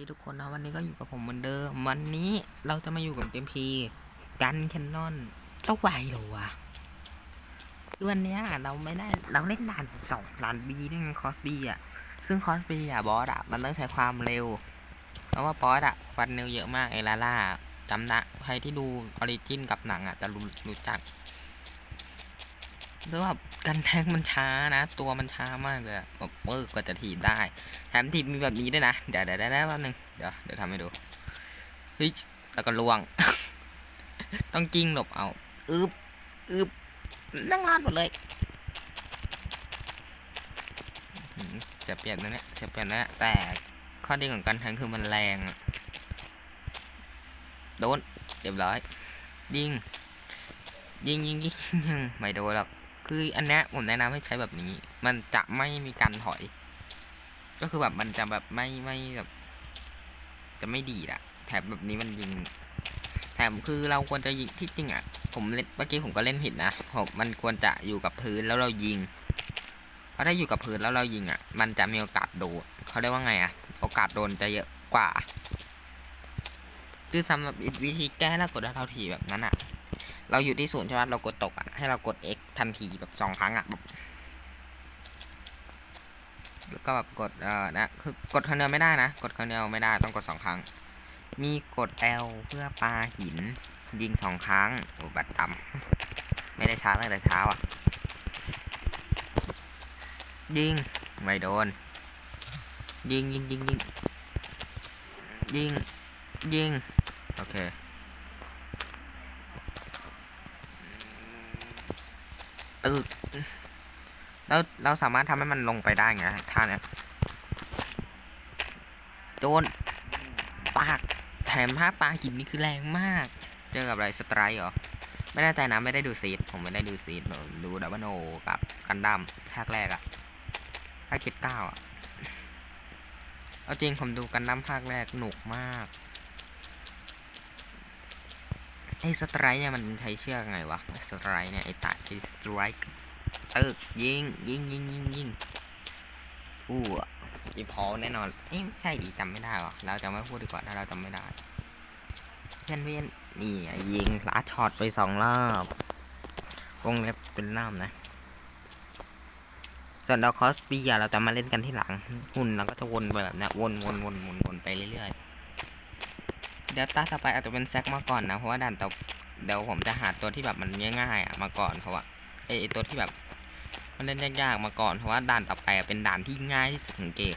ดีทุกคนนะวันนี้ก็อยู่กับผมเหมือนเดิม วันนี้เราจะมาอยู่กับเกมพีกันแคนนอนเจ้าไหวหรอวะคือวันนี้เราไม่ได้เราเล่นด่านสองด่านบีด้วยไงคอสบีอะ ซึ่งคอสบีอะบอสอะมันต้องใช้ความเร็ว เพราะว่าบอสอะฟันเร็วเยอะมากไอลาล่าจำนะใครที่ดูออริจินกับหนังอะจะรู้รู้จักหรือว่ากันแทงมันช้านะ ตัวมันช้ามากเลยแบบเออกว่าจะถีบได้ แถมทีมมีแบบนี้ด้วยนะ เดี๋ยวเดี๋ยวเดี๋ยวแป๊บนึงเดี๋ยวเดี๋ยวทำให้ดูเฮ้ยแล้วก็ลวง ต้องกิ้งหลบเอาอึบอึบนั่งรอดหมดเลยอื้อหือเปรียบนะเนี่ยเสียเปรียบนะแต่ข้อดีของการแทงคือมันแรงโดนเรียบร้อย ยิง ยิงยิงยิงยงไม่โดนหรอกคืออันนี้ผมแนะนำให้ใช้แบบนี้ มันจะไม่มีการถอย ก็คือแบบมันจะแบบไม่ไม่แบบ จะไม่ดีดอะแถมแบบนี้มันยิง แถมคือเราควรจะยิงที่จริงอะผมเล่นเมื่อกี้ผมก็เล่นผิดนะผมมันควรจะอยู่กับพื้นแล้วเรายิงเพราะถ้าอยู่กับพื้นแล้วเรายิงอะมันจะมีโอกาสโดนเขาเรียกว่าไงอะโอกาสโดนจะเยอะกว่าคือสำหรับวิธีแก้แล้วกดเราทีแบบนั้นอะเราอยู่ที่ศูนย์ใช่ไหมเรากดตกอะให้เรากด X ทันทีแบบสองครั้งอะแบบ ก็แบบกดเอ่อนะคือกดครั้งเดียวไม่ได้นะ กดครั้งเดียวไม่ได้ต้องกดสองครั้ง มีกด L เพื่อปาหิน ยิงสองครั้งโอ้บัตรต่ำไม่ได้ช้าตั้งแต่เช้าอะ ยิง ไม่โดน ยิงยิงยิงยิงยิงยิง โอเคตึก แล้วเราสามารถทำให้มันลงไปได้ไงท่าเนี้ยโดนปากแถมถ้าปลาหินนี่คือแรงมาก เจอกับอะไรสไตร์เหรอ ไม่แน่ใจนะไม่ได้ดูซีดผมไม่ได้ดูซีดดูดับเบิลโอกับกันดั้มภาคแรกอะภาคเจ็ดเก้าอะเอาจริงผมดูกันดั้มภาคแรกหนุกมากไอ้สไตร์เนี่ยมันใช้เชือกไงวะสไตร์เนี่ยไอ้ตาไอ้สไตร์ ตึกยิงยิงยิงยิงยิงอู้อะอีพอแน่นอนเอ้ยไม่ใช่ดิจำไม่ได้วะเราจะไม่พูดดีกว่าถ้าเราจำไม่ได้เพื่อนเพื่อนนี่ยิงลัดช็อตไปสองรอบวงเล็บเป็นล่ามนะส่วนดอกคอสปีอะเราจะมาเล่นกันที่หลังหุ่นเราก็จะวนไปแบบนี้วนวนวนวนวนไปเรื่อยๆเดี๋ยวตาต่อไปอาจจะเป็นแซกมาก่อนนะเพราะว่าด่านต่อเดี๋ยวผมจะหาตัวที่แบบมันง่ายๆอะมาก่อนเพราะว่าไอไอ้ตัวที่แบบ มันเล่นยากๆมาก่อนเพราะว่าด่านต่อไปเป็นด่านที่ง่ายที่สุดของเกม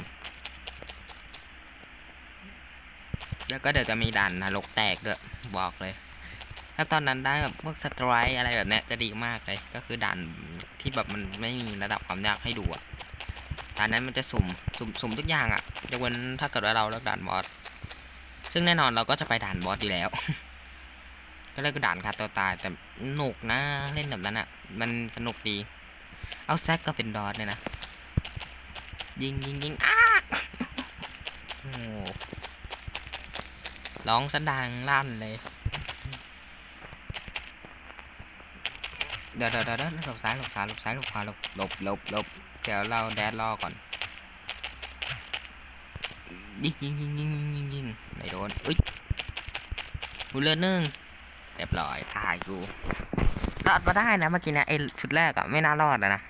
แล้วก็เดี๋ยวจะมีด่านนรกแตกด้วยบอกเลย ถ้าตอนนั้นได้แบบพวกสไตร์อะไรแบบเนี้ยจะดีมากเลย ก็คือด่านที่แบบมันไม่มีระดับความยากให้ดูอะด่านนั้นมันจะสุ่มสุ่มสุ่มทุกอย่างอะยกเว้นถ้าเกิดว่าเราเลือกด่านบอสซึ่งแน่นอนเราก็จะไปด่านบอสอยู่แล้ว ก็เลยก็ด่านคาตัวตายแต่หนุกนะเล่นแบบนั้นอะมันสนุกดี เอาแซกก็เป็นดอทเนี่ยนะ ยิงยิงยิงอ้าโอ้ร้องสะดังลั่นเลย เดี๋ยวเดี๋ยวเดี๋ยวหลบซ้ายหลบซ้ายหลบซ้ายหลบขวาหลบหลบหลบหลบเดี๋ยวเราแดดล่อก่อน ยิงยิงยิงยิงยิงยิงไม่โดนอุ้ยหูเลือดนึ่งเรียบร้อยตายกู รอดมาได้นะเมื่อกี้นะไอชุดแรกอะไม่น่ารอดอะนะ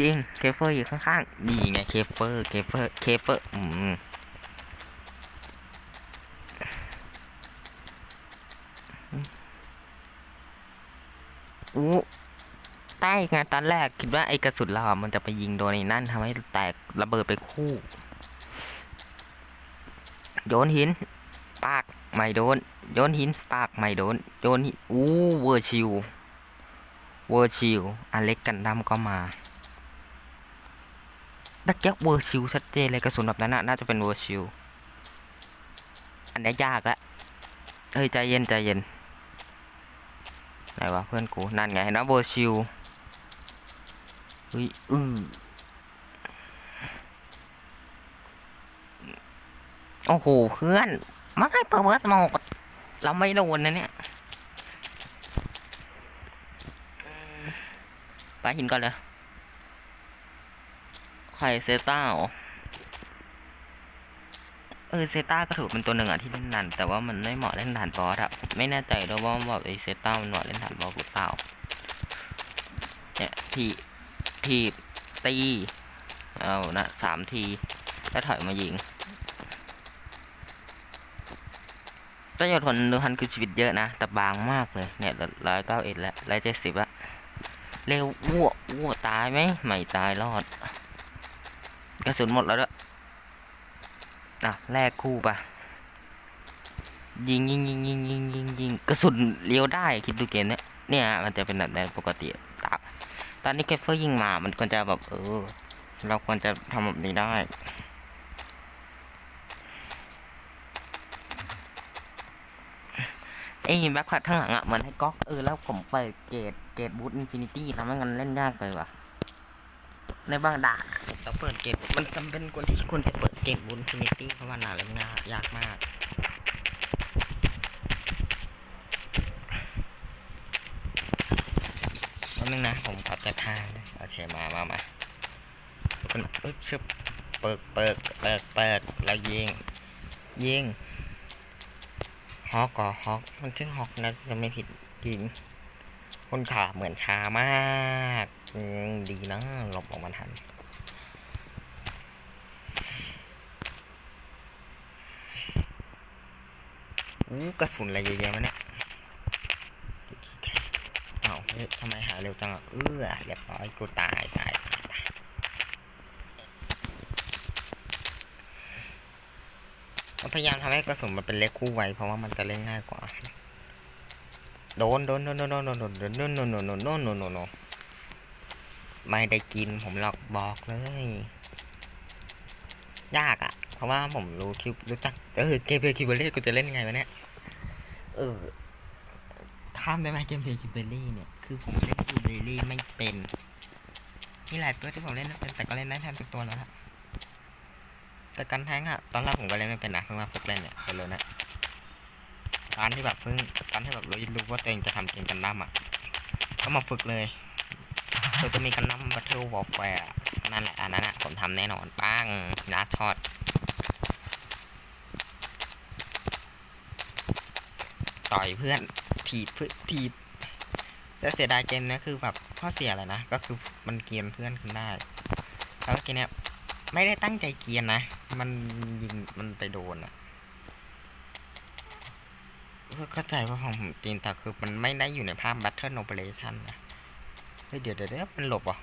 ยิงเคเฟอร์อยู่ข้างๆนี่ไงเคเฟอร์เคเฟอร์เคเฟอร์อืมอู้ใต้ไงตอนแรกคิดว่าไอกระสุนเราอะมันจะไปยิงโดนไอ้นั่นทำให้แตกระเบิดไปคู่ โยนหิน ปาก ไม่โดนโยนหินปากไม่โดนโยนหินอู้เวอร์ชิวเวอร์ชิวอเล็กกันดัมก็มาตะเกียบเวอร์ชิวชัดเจนเลยกระสุนแบบนั้นน่าจะเป็นเวอร์ชิวอันนี้ยยากละเฮ้ยใจเย็นใจเย็นไหนวะเพื่อนกูนั่นไงเห็นนะเวอร์ชิวเฮ้ยอือโอ้โหเพื่อน มาให้เปิดเวอร์สมองเราไม่โดนนะเนี่ยไปหินก่อนเลยไข่เซต้าเออเซต้าก็ถือเป็นตัวหนึ่งอะที่เล่นด่านแต่ว่ามันไม่เหมาะเล่นด่านบอสอะไม่แน่ใจด้วยว่าแบบไอเซต้ามันเหมาะเล่นด่านบอสหรือเปล่าเนี่ยทีทีตีเอานะสามที แล้วถอยมายิง ประโยชน์ผลดูพันคือชีวิตเยอะนะ แต่บางมากเลย เนี่ยร้อยเก้าเอ็ดแล้วร้อยเจ็ดสิบละเร็วอ้วอ้วตายไหมไม่ตายรอด กระสุนหมดแล้วด้วยอะแลกคู่ปะยิงยิงยิงยิงยิงยิงยิงกระสุนเลี้ยวได้คิดดูเกมเนี้ยเนี่ยมันจะเป็นแบบในปกติตาตอนนี้เกฟเฟอร์ยิงมา มันควรจะแบบเออ เราควรจะทำแบบนี้ได้ ไอ้แบ็คพัดข้างหลังอะมันให้ก๊อกเออแล้วผมเปิดเกตเกตบูทอินฟินิตี้ทำให้มันเล่นยากเลยว่ะ ในบางด่านเราเปิดเกตมันจำเป็นคนที่ควรจะเปิดเกตบูทอินฟินิตี้เพราะว่าด่าเล่นยากยากมากแป๊บนึงนะผมขอจัดทางโอเคมามามาคนอึ๊บชึบเปิกเปิกเปิกเปิกแล้วยิงยิง ฮอกก่อฮอกมันชื่อฮอกนะจะไม่ผิดยิงคนขาเหมือนช้ามากดีนะหลบออกมาทันอู้กระสุนอะไรเยอะแยะวะเนี่ยอ้าวเฮ้ยทำไมหาเร็วจังอะเออเรียบร้อยกูตายตายเรา พยายามทำให้กระสุนมันเป็นเล็กคู่ไวเพราะว่ามันจะเล่นง่ายกว่า โดนโดนโดนโดนโดนโดนโดนโดนโดนโดนโดนโดนโดนโดนโดนไม่ได้กินผมหลอกบอกเลย ยากอะ่ะ เพราะว่าผมรู้คิวรู้จักเออเกมเพย์คิวเบอรี่กูจะเล่นยังไงวะเนี่ยเออข้ามได้ไหมเกมเพย์คิวเบอรี่เนี่ยคือผมเล่นคิวเบอรี่ไม่เป็นนี่แหละตัวที่ผมเล่นเป็นแต่ก็เล่นได้แทบทุกตัวแล้วครับ แต่การแทงอะตอนแรกผมก็เล่นไม่เป็นนะเพิ่งมาฝึกเล่นเนี่ยเร็วๆนะการที่แบบเพิ่งการที่แบบรู้รู้ว่าตัวเองจะทำเกมกันดั้มอะก็มาฝึกเลยคือจะมีกันดั้มบัตเทิลวอลแฟร์นั่นแหละอันนั้นอะผมทำแน่นอนป้างนัดช็อตต่อยเพื่อนถีบเพื่อนถีบแต่เสียดายเกมเนี้ยคือแบบข้อเสียอะไรนะ ก็คือมันเกรียนเพื่อนขึ้นได้ แล้วเกมเนี้ย ไม่ได้ตั้งใจเกียนนะ มันยิงมันไปโดนอะเข้าใจว่าของผมจริงแต่คือมันไม่ได้อยู่ในภาพ Battle Operation นะเฮ้ยเดี๋ยวเดี๋ยวเดี๋ยวมันหลบเหรอะ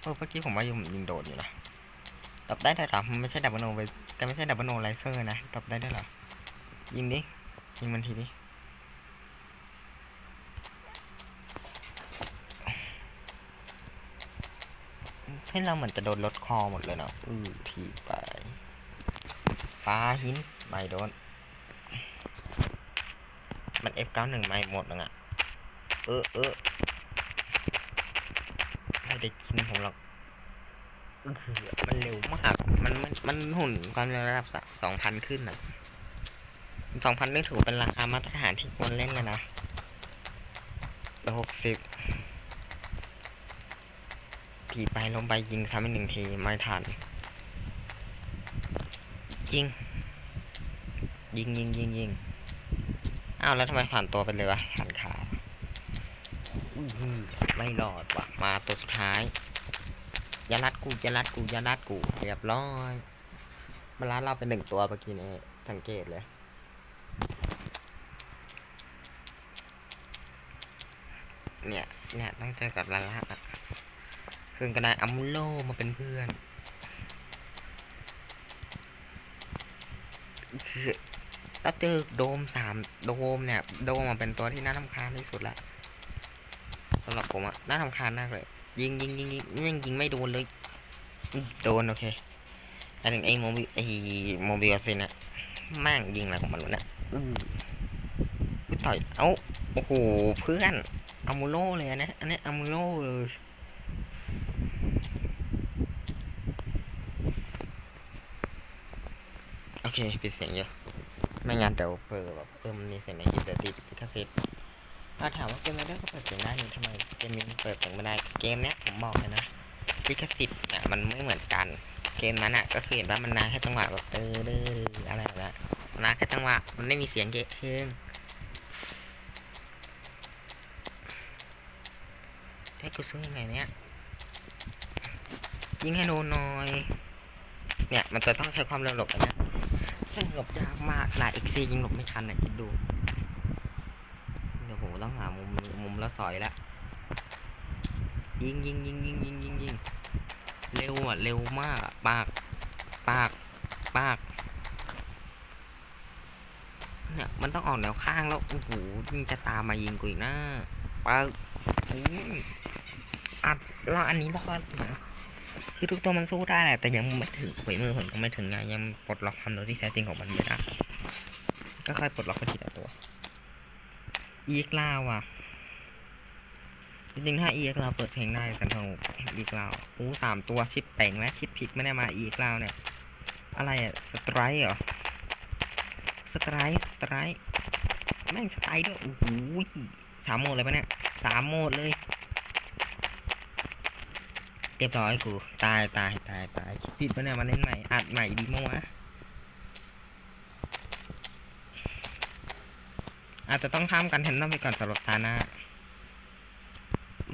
เออเมื่อกี้ผมว่ายิงยิงโดดอยู่นะตบได้ด้วยเหรอมันไม่ใช่ดับเบิลโนไปแต่ไม่ใช่ดับเบิลโนไลเซอร์นะตบได้ด้วยเหรอยิงดิยิงมันทีดิ เพื่อนเราเหมือนจะโดนลดคอหมดเลยเนาะอือทีไปปลาหินไม่โดน มัน F91 ไม่หมดนึงอะเออเออไม่ได้กินผมหรอกเออมันเร็วมากมันมันมันหุ่นความเร็วระดับสองพันขึ้นอะสองพันไม่ถือเป็นราคามาตรฐานที่ควรเล่นเลยนะหกสิบ ทีไปลงไปยิงซ้ำอีกหนึ่งทีไม่ทันยิง ยิงยิงยิงยิงอ้าวแล้วทำไมผ่านตัวไปเลยวะผ่านขาอื้หือไม่รอดว่ะมาตัวสุดท้ายยารัดกูยารัดกูยารัดกูเรียบร้อยมาลัดเราเป็นหนึ่งตัวเมื่อกี้นี้สังเกตเลยเนี่ยเนี่ยต้องเจอกับลาล่า อะซึ่งก็ได้อัมโลมาเป็นเพื่อนคือแล้วเจอโดมสามโดมเนี่ย โดมมันเป็นตัวที่น่าทำคาญที่สุดละสำหรับผมอะน่าทำคาญมากเลย ยิงยิงยิงยิงยิงยิงไม่โดนเลย โดนโอเคอันนึงไอ้โมบิไอ้โมบิลซินอะแม่งยิงอะไรของมันวะเนี่ยอือต่อยเอ้าโอ้โหเพื่อนอามูโลเลยนเนี้ยอันนี้อามูโลเลยโอ เค ปิดเสียงเยอะ ไม่งั้นเดี๋ยวเปิดแบบเออมันมีเสียงในคลิปเดี๋ยวติดลิขสิทธิ์ถ้าถามว่าเกมอะไรได้ก็เปิดเสียงได้นี่ทำไมเกมนี้เปิดเสียงไม่ได้เกมเนี้ยผมบอกเลยนะลิขสิทธิ์เนี่ยมันไม่เหมือนกัน เกมนั้นอะก็คือเห็นว่ามันนาแค่จังหวะแบบเออเด้ออะไรแบบนั้นนาแค่จังหวะมันไม่มีเสียงเยอะเพลงให้กูซื้อยังไงเนี่ยยิงให้โดนหน่อย เนี่ยมันจะต้องใช้ความเร็วหลบนะ ซึ่งหลบยากมากหลายเอ็กซียิงหลบไม่ทันนะคิดดู เดี๋ยวโหต้องหามุมมุมแล้วสอยละยิงยิงยิงยิงยิงยิงยิงเร็วอะเร็วมากอะปากปากปากเนี่ยมันต้องออกแนวข้างแล้วโอ้โหยิงจะตามมายิงกูอีกนะปากอุ้ยอัดรออันนี้รอดนะ คือทุกตัวมันสู้ได้แหละแต่ยังไม่ถึงฝีมือผมยังไม่ถึงไงยังปลดล็อกความเร็วที่แท้จริงของมันไม่ได้ก็ค่อยปลดล็อกไปทีละตัว อีกล่าวอะจริงๆถ้าอีกลาวเปิดเพลงได้สันทงอีกลาวอู้สามตัวชิปเป่งและชิปพิกไม่ได้มาอีกลาวเนี่ย อะไรอะสไตร์เหรอสไตร์สไตร์แม่งสไตร์ด้วยโอ้โหสามโหมดเลยปะเนี่ยสามโหมดเลย รียบร้อยกูตายตายตายตายคิดผิดปะเนี่ยมาเล่นใหม่อัดใหม่ดีมั้งวะอาจจะต้องข้ามกันแทนนอมไปก่อนสำหรับตาหน้า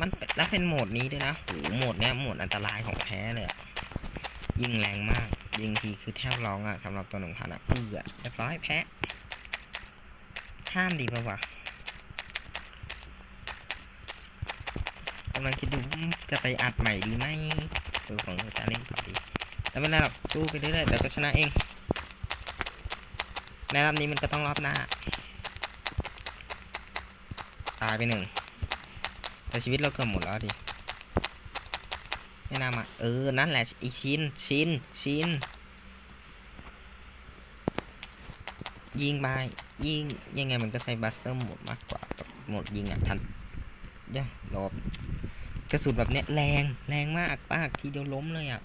มันเป็นแล้วเป็นโหมดนี้ด้วยนะโหโหมดเนี้ยโหมดอันตรายของแท้เลยอะยิงแรงมาก ยิงทีคือแทบร้องอะสำหรับตัวหนึ่งพันอะเอือเรียบร้อยแพ้ห้ามดีป่าวะำลังคิดดูจะไปอัดใหม่ดีไหมดูของจะเล่นต่อดีแล้วไม่เป็นไรหรอกสู้ไปเรื่อยๆเดี๋ยวก็ชนะเอง ในรอบนี้มันก็ต้องรอบหน้า ตายไปหนึ่งแต่ชีวิตเราเกือบหมดแล้วดิไม่น่ามาเออ นั่นแหละอีชินชินชินยิงไปยิงยังไงมันก็ใช้บัสเตอร์หมดมากกว่าหมดยิงอะทันเดี๋ยวหลบ กระสุนแบบเนี้ยแรงแรงมากมากทีเดียวล้มเลยอะ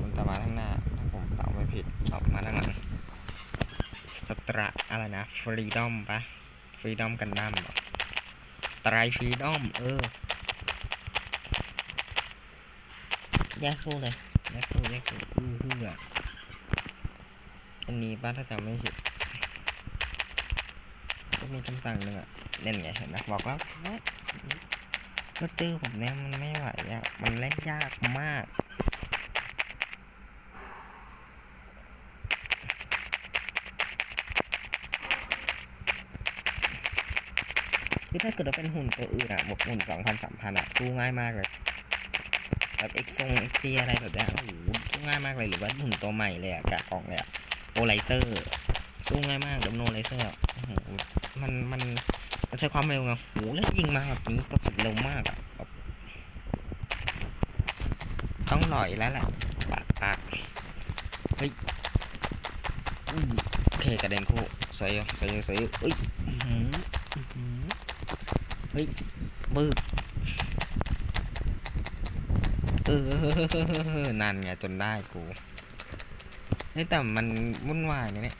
มันตามมาข้างหน้าถ้าผมตามไม่ผิดออกมาด้านหลังสตระอะไรนะฟรีดอมปะฟรีดอมกันดั้มสไตรฟรีดอมเออแยกสู้เลยแยกสู้แยกสู้อื้อหืออันนี้ป้าถ้าจำไม่ผิด มีคำสั่งหนึ่งอะเล่นไงเห็นไหมบอกแล้วก็ตื้อผมเนี่ยมันไม่ไหวอะมันเล่นยากมากคือถ้าเกิดว่าเป็นหุ่นตัวอื่นอะบวกหุ่นสองพันสามพันอะสู้ง่ายมากเลยแบบเอ็กซงเอ็กซีอะไรแบบเนี้ยโอ้โหสู้ง่ายมากเลยหรือว่าหุ่นตัวใหม่เลยอะกะกล่องเลยอะโอไลเซอร์สู้ง่ายมากดับโนไลเซอร์ มันมันมันใช้ความเร็วไงโหแล้วยิงมาแบบนี้กระสุนเร็วมากอะต้องหล่อยแล้วแหละปากปากเฮ้ยโอเคกระเด็นคู่สวยอยู่สวยอยู่สวยอยู่เอ้ยหืออื้อหือเฮ้ยบึกเออนั่นไงจนได้กูเฮ้ยแต่มันวุ่นวายเนี่ย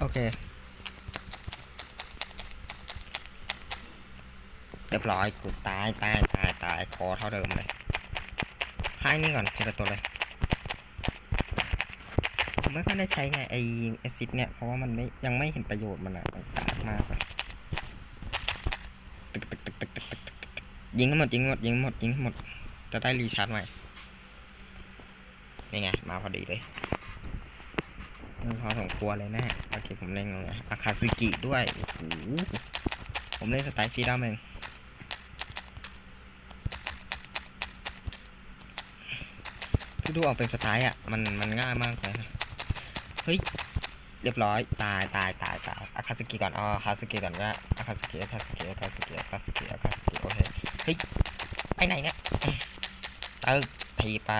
โอเค รียบร้อยกูตายตายตายตายคอเท่าเดิมเลยให้นี่ก่อนเพื่อตัวเลยผมไม่ค่อยได้ใช้ไงไอแอซิดเนี่ยเพราะว่ามันไม่ยังไม่เห็นประโยชน์มันอะมันกากมากเลยตึกตึกตึกตึกตึกตึกยิงหมดยิงหมดยิงหมดยิงหมดจะได้รีชาร์จใหม่นี่ไงมาพอดีเลยพอสมควรเลยแนะโอเคผมเล่นงงนะอาคาซึกิด้วย ผมเล่นสไตล์ฟรีดอมเอง ที่ดูออกเป็นสไตล์อะ มันมันง่ายมากเลยนะ เฮ้ย เรียบร้อย ตายตายตายตายอาคาสกิก่อนอ๋ออาคาสกิก่อนก็อาคาสกิอาคาสกิอาคาสกิอาคาสกิอาคาสกิโอเค เฮ้ย ไปไหนเนี่ยตึกทีไป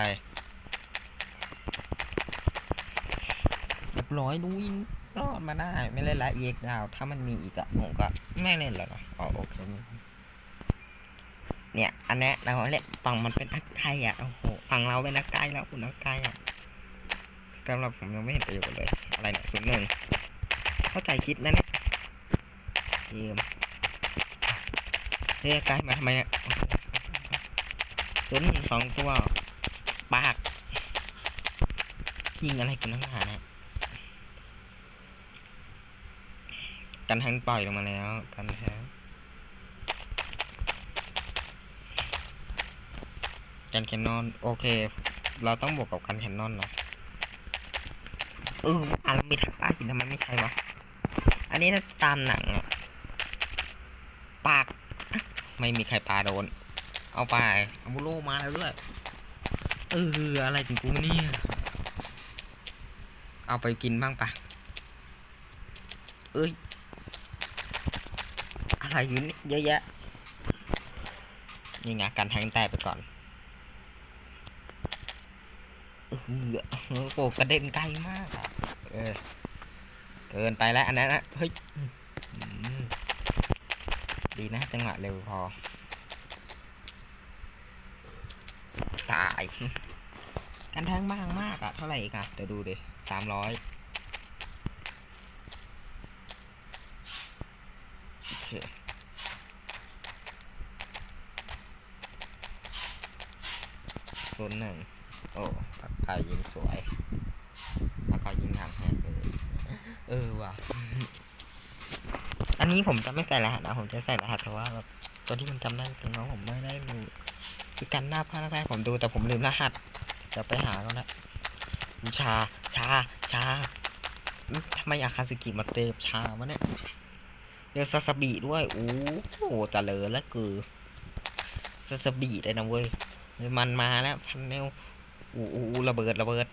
เรียบร้อยดูอินรอดมาได้ ไม่เล่นละเอกดาว ถ้ามันมีอีกอะผมก็ไม่เล่นแล้วนะอ๋อโอเค อันนี้เราเล่นฝั่งมันเป็นนักไกลอะโอ้โหฝั่งเราเป็นนักไกลแล้วคุณนักไกลอะสำหรับผมยังไม่เห็นประโยชน์เลย อะไรเนี่ยศูนย์หนึ่งเข้าใจคิดนะเนี่ยเกมเฮ้ยไกลมาทำไมเนี่ยศูนย์สองตัวปากยิงอะไรกันนักหนาเนี่ยกันแทงปล่อยลงมาแล้วกันแทง กันแคนนอน โอเค เราต้องบวกกับกันแคนนอนนะเอออะเรามีทักป้าหินทำไมไม่ใช่วะ อันนี้ถ้าตามหนังอะปาก ไม่มีใครปาโดน เอาไปอาบุโลมาแล้วด้วย เออ อะไรถึงกูเนี่ย เอาไปกินบ้างปะเอ้ย อะไรอยู่นี่เยอะแยะ นี่ไงการแทงแตกไปก่อน โอ้กระเด็นไกลมากอะเออเกินไปแล้วอันนั้นนะเฮ้ยดีนะจังหวะเร็วพอ ตายกันแทงบ้างมากอะเท่าไหร่อีกอะเดี๋ยวดูดิสามร้อยโอเคศูนย์หนึ่ง โอ้ปากกายิงสวยปากกายิงทางแหกเลย เออว่ะ อันนี้ผมจะไม่ใส่รหัสนะ ผมจะใส่รหัสเพราะว่าแบบตัวที่มันจำได้จริงๆผมไม่ได้ดูคือกันหน้าภาคแรกผมดูแต่ผมลืมรหัส จะไปหาแล้วนะชา ชา ชาทำไมอาคาสึกิมาเตบชาวะเนี่ยเดี๋ยวซาสบิด้วย โอ้โหเจริญแล้วคือซาสบิได้นะเว้ยเฮ้ย มันมาแล้ว พันเนล อู้อู้ระเบิดระเบิด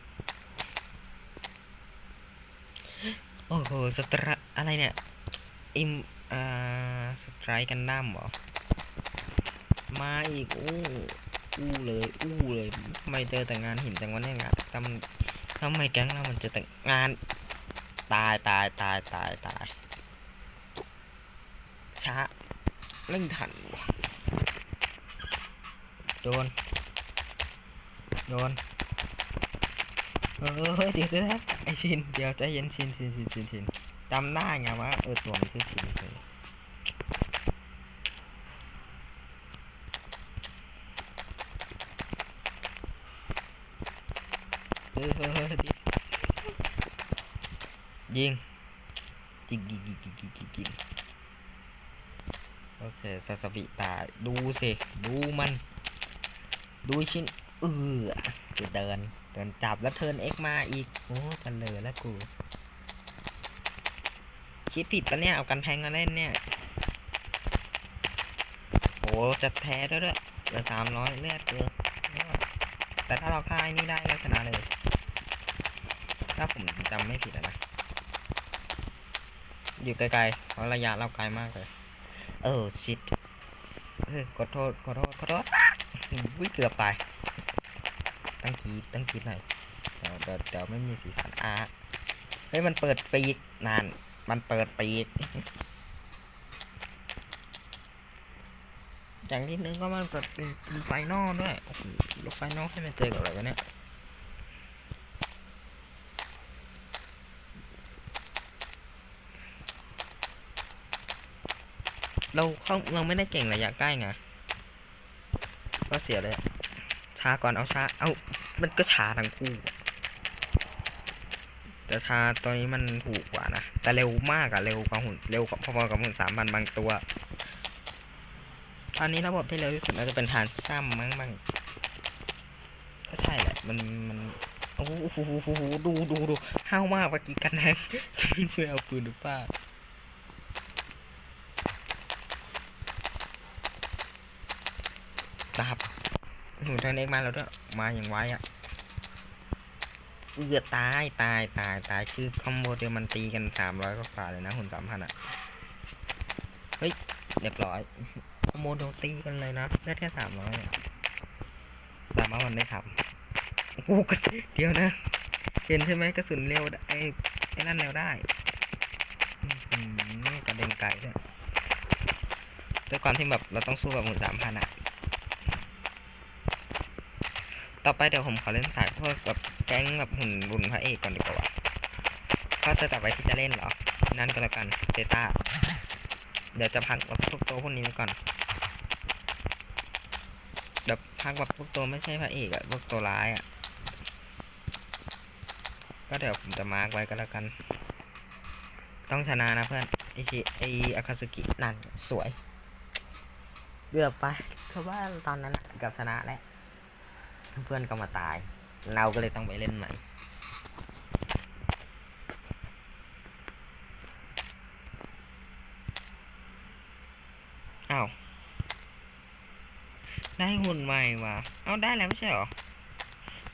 โอ้โหสตระอะไรเนี่ยอิมอ่าสไตร์กันดั้มเหรอ มาอีกอู้อู้เลยอู้เลยทำไมเจอแต่งานหินจังวะเนี่ยงานทำทำไมแก๊งเรามันจอแต่งาน ตายตายตายตายตายช้าเร่งทันวะโดน โดน เออเดี๋ยวเดี๋ยวนะไอชินเดี๋ยวใจเย็นชินชินชินชินชินจำได้ไงว่าเออตัวมันชื่อชินเลยเออเดิยิงยิงยิงยิงยิงยิงยิงยิงโอเคซาสบิตาดูสิ ดูมัน ดูชิ้นเออจะเดิน เดินจับแล้วเทิร์นเอ็กมาอีก โอ้กันเลยแล้วกู คิดผิดปะเนี่ย เอากันแทงมาเล่นเนี่ย โอ้จะแพ้ด้วยด้วยเหลือสามร้อยเลือดเกินแต่ถ้าเราฆ่าไอ้นี่ได้ก็ชนะเลย ถ้าผมจำไม่ผิดนะ อยู่ไกลๆเพราะระยะเราไกลมากเลย เออชิดเออขอโทษขอโทษขอโทษวิเกือบไป ตั้งกีตั้งกีหน่อยเดี๋ยวเดี๋ยวเดี๋ยวไม่มีสีสันอะเฮ้ยมันเปิดปีกนานมันเปิดปีกอย่างที่นึงก็มันเปิดเป็นไฟนอลด้วยโอ้โหแลูกไฟนอลให้มันเจอกับอะไรวะเนี่ยเราเข้าเราไม่ได้เก่งระยะใกล้ไงก็เสียเลย ช้าก่อนเอาช้า เอามันก็ช้าทั้งคู่แต่ช้าตัวนี้มันถูกกว่านะ แต่เร็วมากอะเร็วกว่าหุ่นเร็วกว่าพอๆกับหุ่นสามพันบางตัว ตอนนี้ระบบที่เร็วที่สุดน่าจะเป็นทานซ้ำมั้งบางก็ใช่แหละ มันมันโอ้โหดูดูดูห้าวมากเมื่อกี้กันแทงจะไม่ช่วยเอาปืนหรือเปล่าครับ หนูเทนเอ็กมาแล้วด้วยมาอย่างไวอะเอือตายตายตายตายคือคอมโบเดียวมันตีกันสามร้อยกว่าเลยนะหุ่นสามพันอะเฮ้ยเรียบร้อยคอมโบโดนตีกันเลยนะได้แค่สามร้อยแต่ว่ามันได้ทำกูกเดียวนะ เห็นใช่ไหมกระสุนเร็วได้ไอ้ไอ้นั่นเร็วได้อื้อหือกระเด็นไกลด้วยด้วยความที่แบบเราต้องสู้กับหุ่นสามพันอะ ต่อไปเดี๋ยวผมขอเล่นสายพวกแบบแก๊งแบบหุ่นบุญพระเอกก่อนดีกว่าก็จะต่อไปที่จะเล่นเหรอ นั่นก็แล้วกันเซตาเดี๋ยวจะพักแบบพวกตัวพวกนี้ก่อนแบบพักแบบพวกตัวไม่ใช่พระเอกอะพวกตัวร้ายอะก็เดี๋ยวผมจะมาร์กไว้ก็แล้วกัน ต้องชนะนะเพื่อนไอชิไออาคาสึกินั่นสวยเกือบไปคือว่าตอนนั้นเกือบชนะแล้ว เพื่อนก็มาตาย เราก็เลยต้องไปเล่นใหม่อ้าวได้หุ่นใหม่ว่ะเอาได้แล้วไม่ใช่หรอ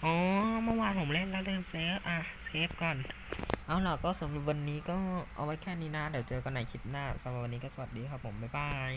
อ๋อ เมื่อวานผมเล่นแล้วลืมเซฟ อะ เซฟก่อน เอาล่ะก็สำหรับวันนี้ก็เอาไว้แค่นี้นะ เดี๋ยวเจอกันในคลิปหน้าสำหรับวันนี้ก็สวัสดีครับผม บ๊ายบาย